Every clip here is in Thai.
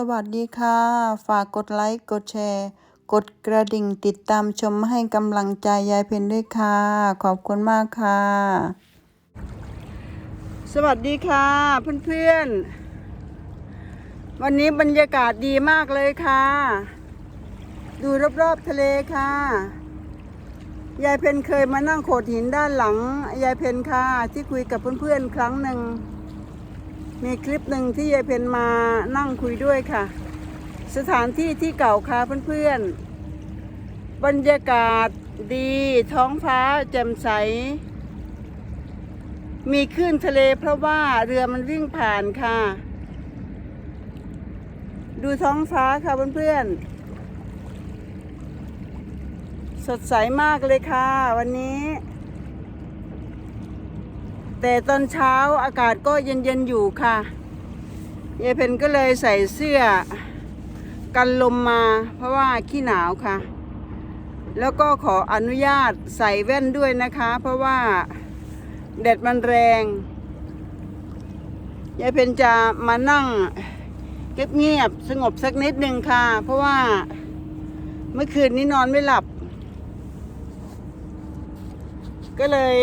สวัสดีค่ะ ฝากกดไลค์ กดแชร์ กดกระดิ่งติดตามชมให้กำลังใจยายเพนด้วยค่ะ ขอบคุณมากค่ะ สวัสดีค่ะ เพื่อนๆ วันนี้บรรยากาศดีมากเลยค่ะ ดูรอบๆทะเลค่ะ ยายเพนเคยมานั่งโขดหินด้านหลัง ยายเพนค่ะ ที่คุยกับเพื่อนๆ ครั้งหนึ่ง มีคลิปหนึ่งที่ยายเพนมานั่งคุยด้วยค่ะ สถานที่ที่เก่าค่ะเพื่อนๆ บรรยากาศดีท้องฟ้าแจ่มใส มีคลื่นทะเลเพราะว่าเรือมันวิ่งผ่านค่ะ ดูท้องฟ้าค่ะเพื่อนๆ สดใสมากเลยค่ะวันนี้ แต่ตอนเช้าอากาศก็เย็นๆอยู่ค่ะยายเพนก็เลยใส่เสื้อกันลมมาเพราะว่าขี้หนาวค่ะ แล้วก็ขออนุญาตใส่แว่นด้วยนะคะ เพราะว่าแดดมันแรงยายเพนจะมานั่งเงียบๆสงบสักนิดหนึ่งค่ะ เพราะว่าเมื่อคืนนี้นอนไม่หลับ ก็เลย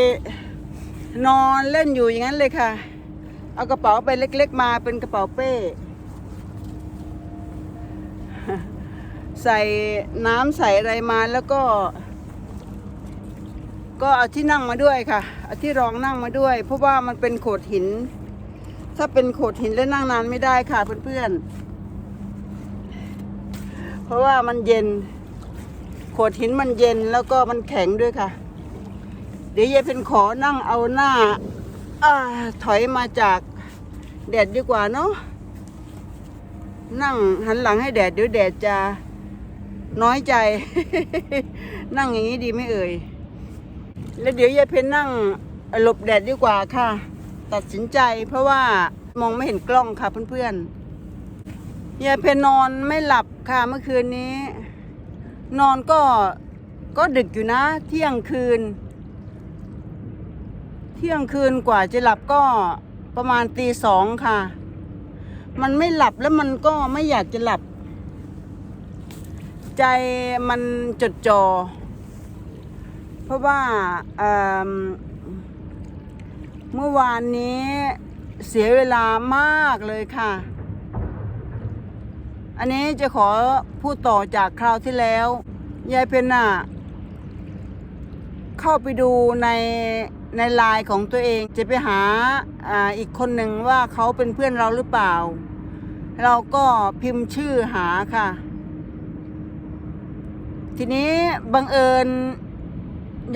นอนเล่นอยู่อย่างนั้นเลยค่ะ เอากระเป๋าไปเล็ก ๆ มาเป็นกระเป๋าเป้ ใส่น้ำใส่อะไรมาแล้วก็ ก็เอาที่นั่งมาด้วยค่ะเอาที่รองนั่งมาด้วย เพราะว่ามันเป็นโขดหิน ถ้าเป็นโขดหินแล้วนั่งนานไม่ได้ค่ะเพื่อนๆเพราะว่ามันเย็น โขดหินมันเย็นแล้วก็มันแข็งด้วยค่ะ เดี๋ยวยายเป็นขอนั่งเอาหน้าอถอยมาจากแดดดีกว่าเนาะนั่งหันหลังให้แดดเดี๋ยวแดดจะน้อยใจ นั่งอย่างนี้ดีไม่เอ่ย แล้วเดี๋ยวยายเพนนั่งหลบแดดดีกว่าค่ะ ตัดสินใจเพราะว่ามองไม่เห็นกล้องค่ะเพื่อนๆยายเพนนอนไม่หลับค่ะเมื่อคืนนี้ นอนก็ก็ดึกอยู่นะ เที่ยงคืน ที่ยงคืนกว่าจะหลับก็ประมาณตีสองค่ะ มันไม่หลับแล้วมันก็ไม่อยากจะหลับ ใจมันจดจอ่อเพราะว่าเมเมื่อวานนี้เสียเวลามากเลยค่ะ อันนี้จะขอพูดต่อจากคราวที่แล้ว ยายเพนน่ะเข้าไปดูใน ในไลน์ของตัวเองจะไปหาอ่าอีกคนหนึ่งว่าเขาเป็นเพื่อนเราหรือเปล่า เราก็พิมพ์ชื่อหาค่ะ ทีนี้บังเอิญ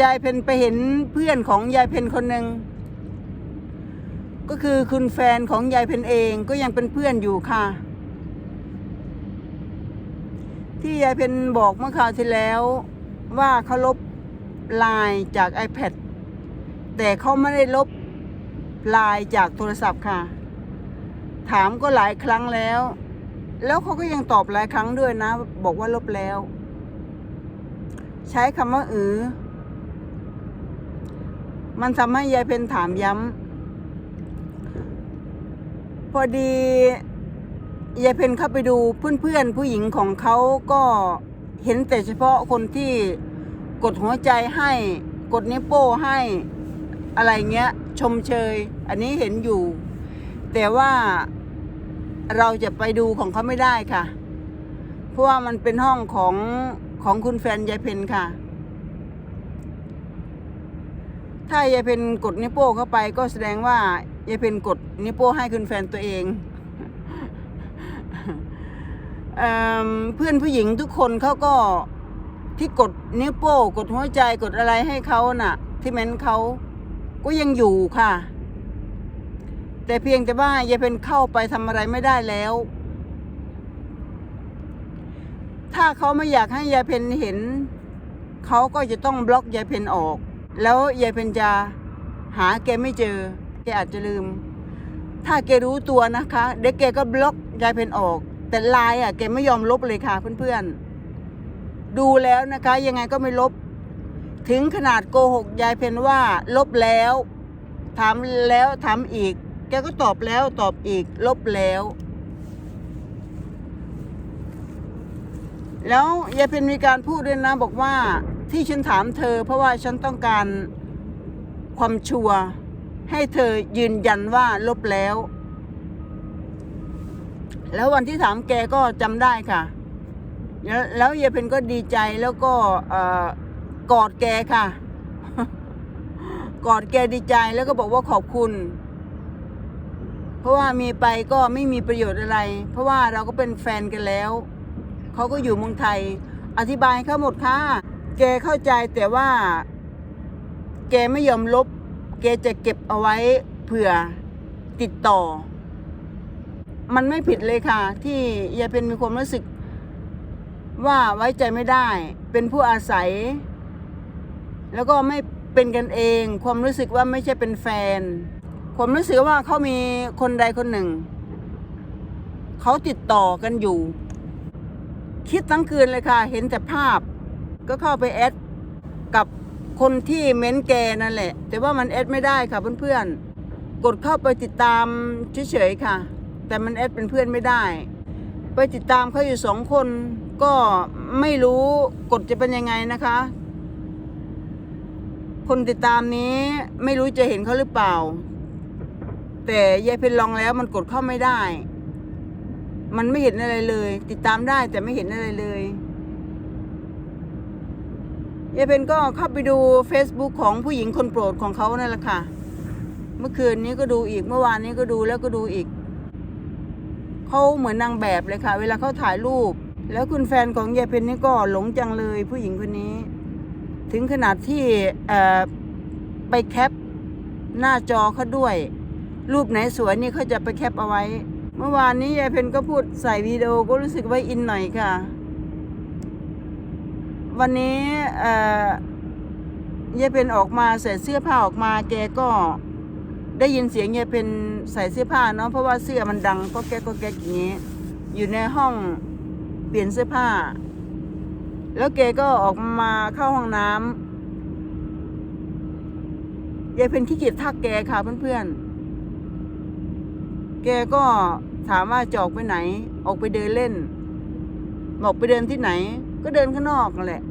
ยายเพนไปเห็นเพื่อนของยายเพนคนหนึ่งก็คือคุณแฟนของยายเพนเองก็ยังเป็นเพื่อนอยู่ค่ะ ที่ยายเพนบอกเมื่อคราวที่แล้วว่าเขาลบไลน์จาก iPad แต่เขาไม่ได้ลบลน์จากโทรศัพท์ค่ะ ถามก็หลายครั้งแล้ว แล้วเขาก็ยังตอบหลายครั้งด้วยนะ บอกว่าลบแล้ว ใช้คำว่าอือ มันทำให้ยายเพนถามย้ำพอดียายเพนเข้าไปดูเพื่อนๆ ผู้หญิงของเขาก็เห็นแต่เฉพาะคนที่กดหัวใจให้ กดนิ้วโป้ให้ อะไรเงี้ย ชมเชย อันนี้เห็นอยู่ แต่ว่าเราจะไปดูของเขาไม่ได้ค่ะ เพราะว่ามันเป็นห้องของของคุณแฟนยายเพนค่ะ ถ้ายายเพนกดนิ้วโป้เข้าไปก็แสดงว่ายายเพนกดนิ้วโป้ให้คุณแฟนตัวเองเเพื่อนผู้หญิงทุกคนเขาก็ที่กดนิ้วโป้กดหัวใจกดอะไรให้เขาน่ะ ที่เม้นเขา ก็ยังอยู่ค่ะ แต่เพียงแต่ว่ายายเพนเข้าไปทำอะไรไม่ได้แล้ว ถ้าเขาไม่อยากให้ยายเพนเห็น เขาก็จะต้องบล็อกยายเพนออก แล้วยายเพนจะหาแกไม่เจอ แกอาจจะลืม ถ้าแกรู้ตัวนะคะ เด็กแกก็บล็อกยายเพนออก แต่ไลน์อะแกไม่ยอมลบเลยค่ะเพื่อนๆ ดูแล้วนะคะยังไงก็ไม่ลบ ถึงขนาดโกหกยายเพนว่าลบแล้ว ถามแล้วถามอีก แกก็ตอบแล้วตอบอีก ลบแล้ว แล้วยายเพนมีการพูดด้วยนะบอกว่าที่ฉันถามเธอ เพราะว่าฉันต้องการความชัวร์ให้เธอยืนยันว่าลบแล้ว แล้ววันที่ถามแกก็จำได้ค่ะ แล้วยายเพนก็ดีใจแล้วก็ กอดแกค่ะ กอดแกดีใจแล้วก็บอกว่าขอบคุณ เพราะว่ามีไปก็ไม่มีประโยชน์อะไร เพราะว่าเราก็เป็นแฟนกันแล้ว เขาก็อยู่เมืองไทย อธิบายให้เขาหมดค่ะ แกเข้าใจแต่ว่า แกไม่ยอมลบ แกจะเก็บเอาไว้เผื่อติดต่อ มันไม่ผิดเลยค่ะ ที่ยายเป็นมีความรู้สึกว่าไว้ใจไม่ได้ เป็นผู้อาศัย แล้วก็ไม่เป็นกันเอง ความรู้สึกว่าไม่ใช่เป็นแฟน ความรู้สึกว่าเขามีคนใดคนหนึ่ง เขาติดต่อกันอยู่ คิดทั้งคืนเลยค่ะ เห็นแต่ภาพ ก็เข้าไปแอดกับคนที่เม้นแกนั่นแหละ แต่ว่ามันแอดไม่ได้ค่ะเพื่อนๆ กดเข้าไปติดตามเฉยๆค่ะ แต่มันแอดเป็นเพื่อนไม่ได้ ไปติดตามเขาอยู่สองคนก็ไม่รู้กฎจะเป็นยังไงนะคะ คนติดตามนี้ไม่รู้จะเห็นเขาหรือเปล่า แต่ยายเพนลองแล้วมันกดเข้าไม่ได้ มันไม่เห็นอะไรเลย ติดตามได้แต่ไม่เห็นอะไรเลยยายเพนก็เข้าไปดู Facebook ของผู้หญิงคนโปรดของเขานั่นแหละค่ะ เมื่อคืนนี้ก็ดูอีกเมื่อวานนี้ก็ดูแล้วก็ดูอีกเขาเหมือนนางแบบเลยค่ะ เวลาเขาถ่ายรูป แล้วคุณแฟนของยายเพนนี่ก็หลงจังเลยผู้หญิงคนนี้ ถึงขนาดที่ไปแคปหน้าจอเขาด้วย รูปไหนสวยนี่เขาจะไปแคปเอาไว้ เมื่อวานนี้ยายเพนก็พูดใส่วิดีโอก็รู้สึกว่าอินหน่อยค่ะ วันนี้ยายเพนออกมาใส่เสื้อผ้าออกมาแกก็ได้ยินเสียงยายเพนใส่เสื้อผ้าเนาะเพราะว่าเสื้อมันดังก็แก๊กก็แก๊กอย่างนี้ อยู่ในห้องเปลี่ยนเสื้อผ้า แล้วแกก็ออกมาเข้าห้องน้ำยายเพนขี้เกียจทักแกค่ะเพื่อนๆ แกก็ถามว่าจะออกไปไหน ออกไปเดินเล่น บอกไปเดินที่ไหน ก็เดินข้างนอกนั่นแหละ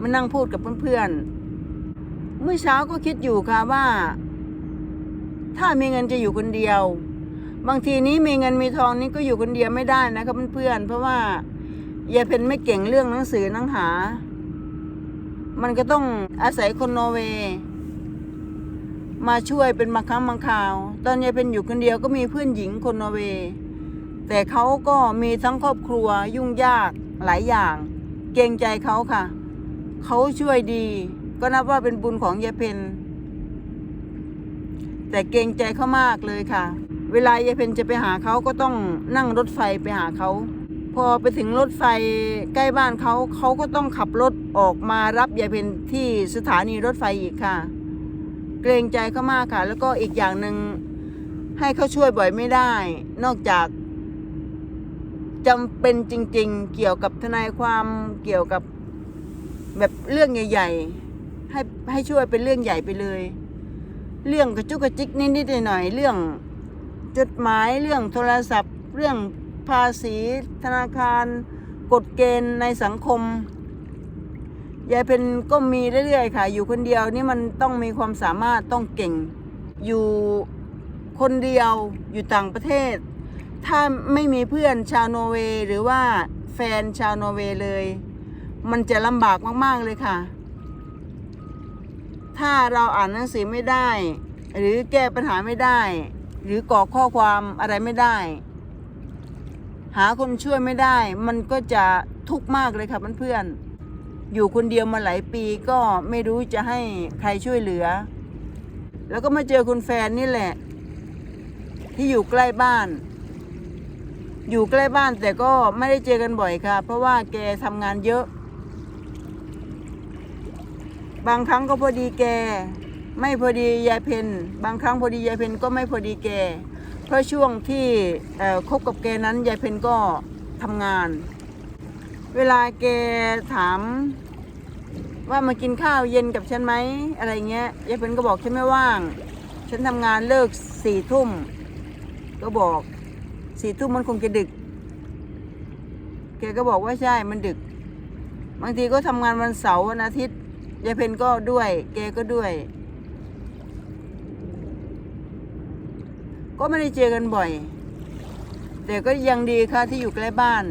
มานั่งพูดกับเพื่อนๆ เมื่อเช้าก็คิดอยู่ค่ะว่า ถ้ามีเงินจะอยู่คนเดียว บางทีนี้มีเงินมีทองนี้ก็อยู่คนเดียวไม่ได้นะครับเพื่อนๆ เพราะว่า ยายเพนไม่เก่งเรื่องหนังสือหนังหา มันก็ต้องอาศัยคนนอร์เวย์มาช่วยเป็นบางครั้งบางคราว ตอนยายเพนอยู่คนเดียวก็มีเพื่อนหญิงคนนอร์เวย์ แต่เขาก็มีทั้งครอบครัวยุ่งยากหลายอย่าง เกรงใจเขาค่ะ เขาช่วยดี ก็นับว่าเป็นบุญของยายเพนแต่เกรงใจเขามากเลยค่ะ เวลายายเพนจะไปหาเขาก็ต้องนั่งรถไฟไปหาเขา พอไปถึงรถไฟใกล้บ้านเขาเขาก็ต้องขับรถออกมารับยายเพนที่สถานีรถไฟอีกค่ะ เกรงใจเขามากค่ะ แล้วก็อีกอย่างหนึ่งให้เขาช่วยบ่อยไม่ได้ นอกจากจำเป็นจริง ๆ เกี่ยวกับทนายความเกี่ยวกับแบบเรื่องใหญ่ ๆ ให้ให้ช่วยเป็นเรื่องใหญ่ไปเลย เรื่องกระจุกกระจิกนิดๆหน่อยๆเรื่องจดหมายเรื่องโทรศัพท์ เรื่อง ภาษี ธนาคาร กฎเกณฑ์ในสังคม ยายเป็นก็มีเรื่อยๆค่ะ อยู่คนเดียวนี่มันต้องมีความสามารถต้องเก่ง อยู่คนเดียวอยู่ต่างประเทศ ถ้าไม่มีเพื่อนชาวนอร์เวย์หรือว่าแฟนชาวนอร์เวย์เลย มันจะลำบากมากๆเลยค่ะ ถ้าเราอ่านหนังสือไม่ได้ หรือแก้ปัญหาไม่ได้ หรือกรอกข้อความอะไรไม่ได้ หาคนช่วยไม่ได้ มันก็จะทุกข์มากเลยค่ะเพื่อนๆอยู่คนเดียวมาหลายปีก็ไม่รู้จะให้ใครช่วยเหลือ แล้วก็มาเจอคุณแฟนนี่แหละ ที่อยู่ใกล้บ้าน อยู่ใกล้บ้านแต่ก็ไม่ได้เจอกันบ่อยค่ะ เพราะว่าแกทำงานเยอะ บางครั้งก็พอดีแก ไม่พอดียายเพนบางครั้งพอดียายเพนก็ไม่พอดีแก เพราะช่วงที่คบกับแกนั้นยายเพนก็ทำงาน เวลาแกถามว่ามากินข้าวเย็นกับฉันไหมอะไรเงี้ยยายเพนก็บอกฉันไม่ว่าง ฉันทำงานเลิกสี่ทุ่มก็บอกสี่ทุ่มมันคงจะดึก แกก็บอกว่าใช่มันดึก บางทีก็ทำงานวันเสาร์วันอาทิตย์ยายเพนก็ด้วย แกก็ด้วย ก็ไม่ได้เจอกันบ่อย แต่ก็ยังดีค่ะที่อยู่ใกล้บ้าน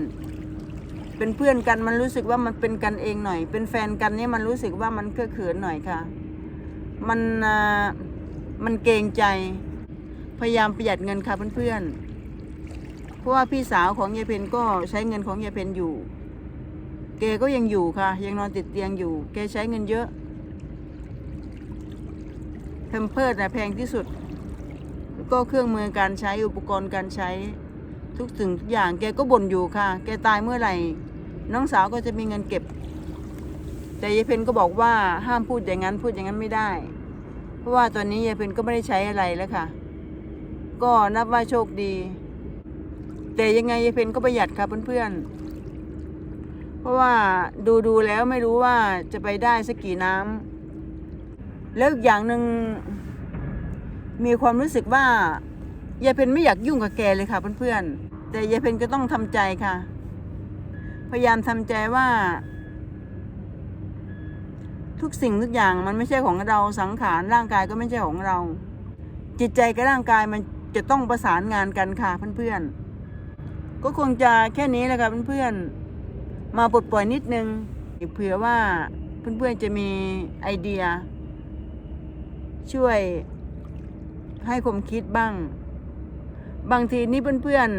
เป็นเพื่อนกันมันรู้สึกว่ามันเป็นกันเองหน่อย เป็นแฟนกันนี่มันรู้สึกว่ามันเคอะเขินหน่อยค่ะ มันมันเกรงใจ พยายามประหยัดเงินค่ะเพื่อนๆเพราะว่าพี่สาวของยายเพนก็ใช้เงินของยายเพนอยู่แกก็ยังอยู่ค่ะ ยังนอนติดเตียงอยู่แกใช้เงินเยอะเพมเพิร์ดนะแพงที่สุด ก็เครื่องมือการใช้อุปกรณ์การใช้ ทุกสิ่งทุกอย่างแกก็บ่นอยู่ค่ะ แกตายเมื่อไหร่ น้องสาวก็จะมีเงินเก็บ แต่ยายเพนก็บอกว่าห้ามพูดอย่างนั้นพูดอย่างนั้นไม่ได้ เพราะว่าตอนนี้ยายเพนก็ไม่ได้ใช้อะไรแล้วค่ะ ก็นับว่าโชคดี แต่ยังไงยายเพนก็ประหยัดค่ะเพื่อนๆเพราะว่าดูดูแล้วไม่รู้ว่าจะไปได้สักกี่น้ำแล้วอีกอย่างหนึ่ง มีความรู้สึกว่ายายเพนไม่อยากยุ่งกับแกเลยค่ะเพื่อนๆแต่ยายเพนก็ต้องทำใจค่ะ พยายามทำใจว่า ทุกสิ่งทุกอย่างมันไม่ใช่ของเราสังขารร่างกายก็ไม่ใช่ของเรา จิตใจกับร่างกายมันจะต้องประสานงานกันค่ะเพื่อนๆก็คงจะแค่นี้แหละค่ะเพื่อนๆมาปลดปล่อยนิดนึงเผื่อว่าเพื่อนๆจะมีไอเดีย ช่วย ให้ความคิดบ้าง บางทีนี่เพื่อน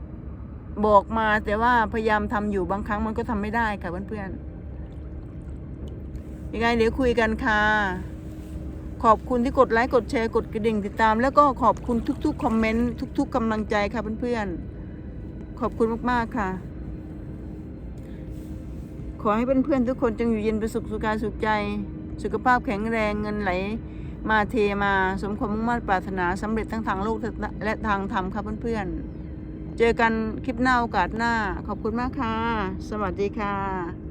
ๆบอกมาแต่ว่าพยายามทำอยู่บางครั้งมันก็ทำไม่ได้ค่ะเพื่อนๆยังไงเดี๋ยวคุยกันค่ะ ขอบคุณที่กดไลค์กดแชร์กดกระดิ่งติดตาม แล้วก็ขอบคุณทุกๆคอมเมนต์ทุก ๆกำลังใจค่ะเพื่อนๆขอบคุณมากๆค่ะ ขอให้เพื่อนๆทุกคนจงอยู่เย็นเป็นสุขสุขกายสุขใจ สุขภาพแข็งแรงเงินไหล มาเทมาสมความมุ่งมั่นปรารถนาสำเร็จทั้งทางโลกและทางธรรมค่ะเพื่อนๆ เจอกันคลิปหน้าโอกาสหน้า ขอบคุณมากค่ะ สวัสดีค่ะ